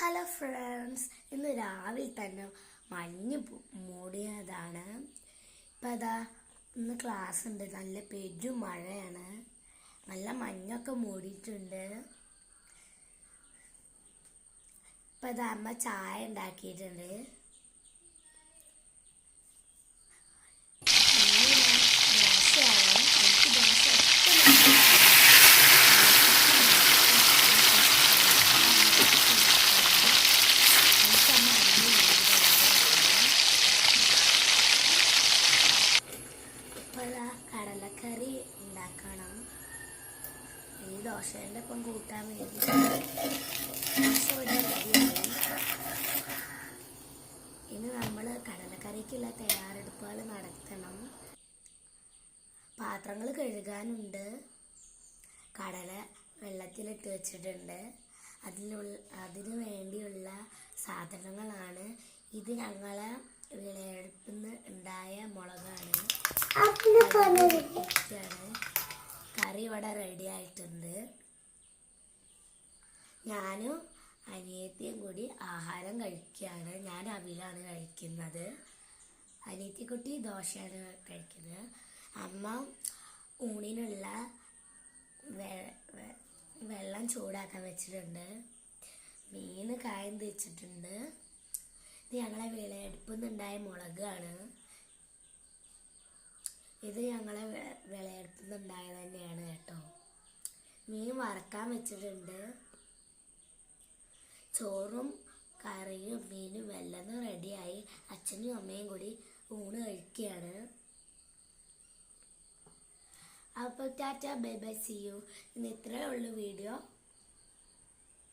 Hello friends ഇന്ന് രാവിലെ തന്നെ മഞ്ഞ് മൂടിയതാണ്. ഇപ്പം അതാ ഇന്ന് ക്ലാസ് ഉണ്ട്. നല്ല പെരും മഴയാണ്. നല്ല മഞ്ഞൊക്കെ മൂടിയിട്ടുണ്ട്. ഇപ്പം അതാ അമ്മ ചായ ഉണ്ടാക്കിയിട്ടുണ്ട് ഇന്ന് ഞാൻ ദോശയാണ് എനിക്ക് ദോശ ഒട്ടും ഇപ്പോൾ കടലക്കറി ഉണ്ടാക്കണം. ഈ ദോശേന്റെ ഒപ്പം കൂട്ടാൻ വേണ്ടി. ഇനി നമ്മൾ കടലക്കറിക്കുള്ള തയ്യാറെടുപ്പുകൾ നടത്തണം. പാത്രങ്ങൾ കഴുകാനുണ്ട്. കടല വെള്ളത്തിലിട്ട് വെച്ചിട്ടുണ്ട്. അതിനുള്ള അതിനു വേണ്ടിയുള്ള സാധനങ്ങളാണ്. ഇത് ഞങ്ങളെ വിളയെടുപ്പിൽ നിന്ന് ഉണ്ടായ മുളകാണ്. കറി ഇവിടെ റെഡി ആയിട്ടുണ്ട്. ഞാനും അനിയത്തിയും കൂടി ആഹാരം കഴിക്കുകയാണ്. ഞാൻ അവിലാണ് കഴിക്കുന്നത്. അനിയത്തിക്കുട്ടി ദോശയാണ് കഴിക്കുന്നത്. അമ്മ ഊണിനുള്ള വെള്ളം ചൂടാക്കാൻ വെച്ചിട്ടുണ്ട്. മീൻ കായം തേച്ചിട്ടുണ്ട്. ഇത് ഞങ്ങളെ വിളയെടുപ്പിൽ നിന്നുണ്ടായ മുളകാണ്. ഇത് ഞങ്ങളെ വെ- വിളയെടുപ്പിൽ നിന്നുണ്ടായത് തന്നെയാണ് കേട്ടോ. മീൻ വറക്കാൻ വെച്ചിട്ടുണ്ട്. ചോറും കറിയും മീനും എല്ലാം റെഡിയായി. അച്ഛനും അമ്മയും കൂടി ഊണ് കഴിക്കുകയാണ്. അപ്പോൾ tata bye bye see you. ഇന്ന് ഇത്രയേ ഉള്ളൂ വീഡിയോ.